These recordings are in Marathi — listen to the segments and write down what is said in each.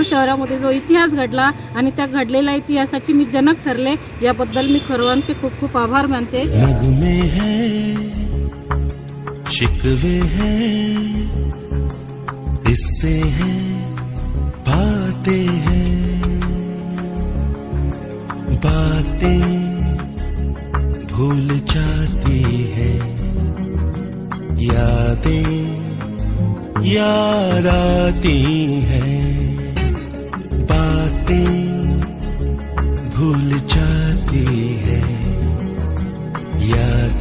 भुसावळ शहरामध्ये जो इतिहास घडला आणि त्या घडलेल्या इतिहासाची मी जनक ठरले याबद्दल मी सर्वांचे खूप खूप आभार मानते. शिकवे हैं किस्से हैं बातें हैं बातें भूल जाती है यादें याद आती हैं।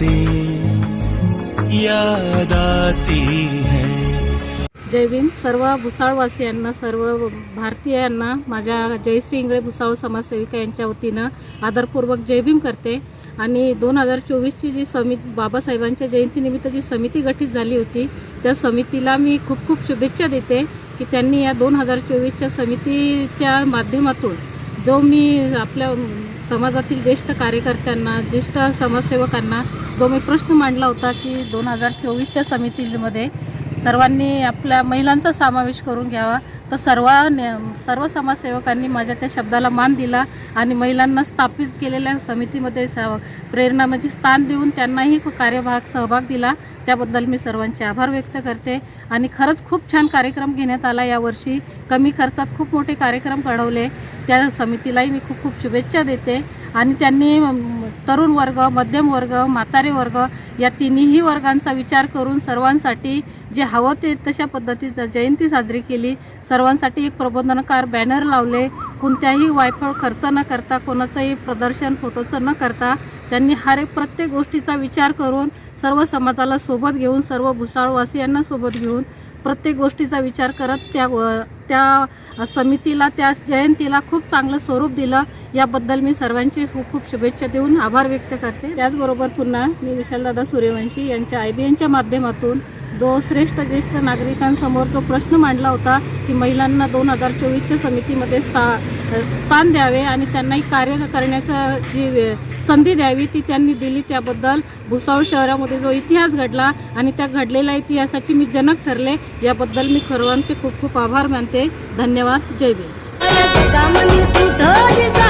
बातें याद आती है। जय भीम. सर्व भुसाळवासियांना सर्व भारतीयांना माझ्या जयश्री इंगळे भुसाळ समाजसेविका यांच्या वतीनं आदरपूर्वक जय भीम करते. आणि दोन हजार चोवीसची जी समिती बाबासाहेबांच्या जयंतीनिमित्त जी समिती गठीत झाली होती त्या समितीला मी खूप खूप शुभेच्छा देते की त्यांनी या दोन हजार चोवीसच्या समितीच्या माध्यमातून जो मी आपल्या समाजातील ज्येष्ठ कार्यकर्त्यांना ज्येष्ठ समाजसेवकांना जो मी प्रश्न मांडला होता की दोन हजार चोवीसच्या समितीमध्ये सर्वांनी आपल्या महिलांचा समावेश करून घ्यावा तर सर्व सर्व समाजसेवकांनी माझ्या त्या शब्दाला मान दिला आणि महिलांना स्थापित केलेल्या समितीमध्ये स प्रेरणा म्हणजे स्थान देऊन त्यांनाही कार्यभाग सहभाग दिला. त्याबद्दल मी सर्वांचे आभार व्यक्त करते आणि खरंच खूप छान कार्यक्रम घेण्यात आला यावर्षी. कमी खर्चात खूप मोठे कार्यक्रम घडवले. त्या समितीलाही मी खूप खूप शुभेच्छा देते. आणि त्यांनी तरुण वर्ग मध्यम वर्ग म्हातारे वर्ग या तिन्ही वर्गांचा विचार करून सर्वांसाठी जे हवं ते तशा पद्धतीचं जयंती साजरी केली. सर्वांसाठी एक प्रबोधनकार बॅनर लावले. कोणत्याही वायफळ खर्च न करता कोणाचंही प्रदर्शन फोटोचं न करता त्यांनी हर एक प्रत्येक गोष्टीचा विचार करून सर्व समाजाला सोबत घेऊन सर्व भुसाळवासियांना सोबत घेऊन प्रत्येक गोष्टीचा विचार करत त्या त्या समितीला त्या जयंतीला खूप चांगलं स्वरूप दिलं. याबद्दल मी सर्वांची खूप खूप शुभेच्छा देऊन आभार व्यक्त करते. त्याचबरोबर पुन्हा मी विशालदादा सूर्यवंशी यांच्या आय बी एनच्या माध्यमातून जो श्रेष्ठ ज्येष्ठ नागरिकांसमोर जो प्रश्न मांडला होता की महिलांना दोन हजार चोवीसच्या समितीमध्ये स्था स्थान द्यावे आणि त्यांनाही कार्य करण्याचं जी संधी द्यावी ती त्यांनी दिली. त्याबद्दल भुसावळ शहरामध्ये जो इतिहास घडला आणि त्या घडलेल्या इतिहासाची मी जनक ठरले याबद्दल मी सर्वांचे खूप खूप आभार मानते. धन्यवाद. जय भीम. बी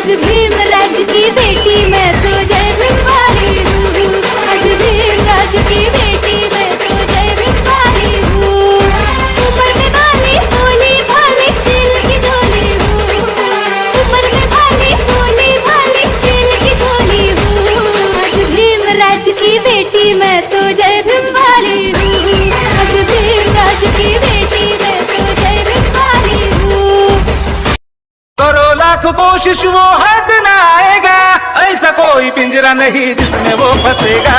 आज भीम राज की बेटी मैं तो जय भीम वाली हूँ। आज भीम राज की बेटी लाख कोशिश वो हद ना आएगा। ऐसा कोई पिंजरा नहीं जिसमें वो फंसेगा।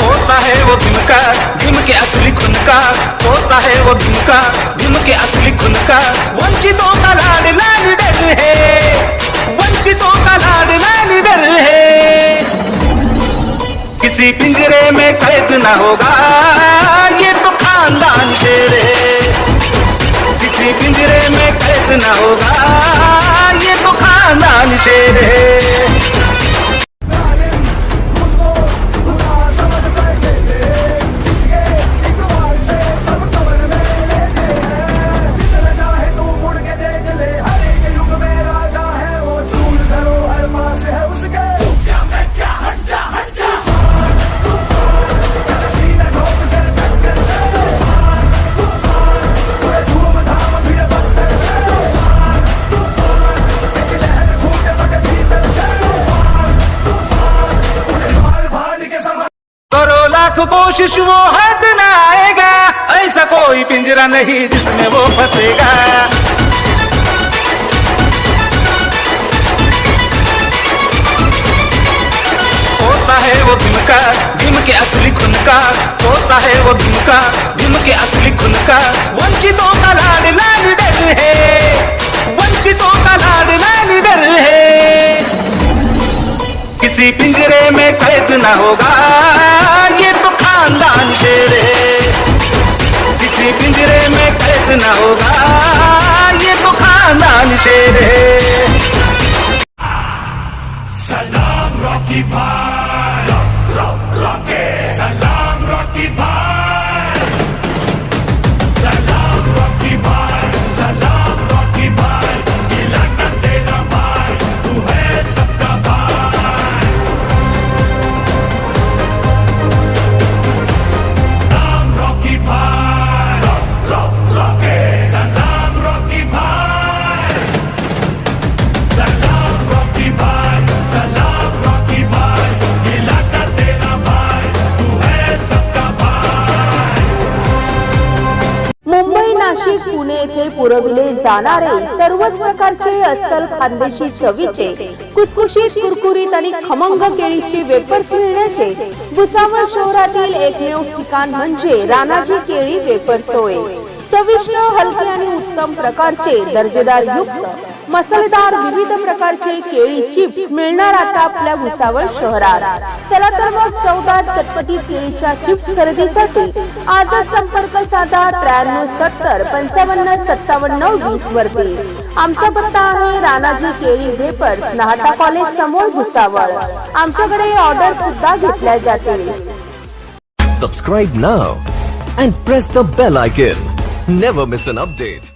होता है वो भीम का भीम के असली खुन का। होता है वो भीम का भीम के असली खुन का। वंचितों का लाड लाल डर है। वंचितों का लाड लाल डर है। किसी पिंजरे में कैद न होगा। न होगा ये तो खानदान शेर है लाख कोशिश वो हद ना आएगा। ऐसा कोई पिंजरा नहीं जिसमें वो फंसेगा। होता है वो भीम का भीम के असली खुन का। होता है वो भीम का भीम के असली खुन का। वंचितों का लाड लाल डर है। वंचितों का लाड लाल डर है। किसी पिंजरे में कैद न होगा ये तो खानदान शेरे किसी पिंजरे में कैद न होगा ये तो खानदान शेर है मुंबई पुरविले जाणारे सर्वच प्रकारचे अस्सल खानदेशी चवीचे कुसकुशीत कुरकुरीत आणि खमंग केळीचे वेफर्स मिळण्याचे भुसावळ शहरातील एकमेव ठिकाण म्हणजे राणाजी केळी वेफर्स होय. चविष्ट हलके आणि उत्तम प्रकारचे दर्जेदार युक्त मसालेदार विविध प्रकार केळी चिप्स मिळणार आता आपल्या भुसावळ शहरात. चला तर मग चौदा चटपटी केळीच्या चिप्स खरेदीसाठी आजच संपर्क साधा त्र्याण्णव सत्तर पंचावन्न सत्तावन्न वीस वरती. आमचा पत्ता आहे राणाजी केळी वेपर्स नाहता कॉलेज समोर भुसावळ. आमच्याकडे ऑर्डर सुद्धा घेतल्या जाते subscribe now and press the bell icon never miss an update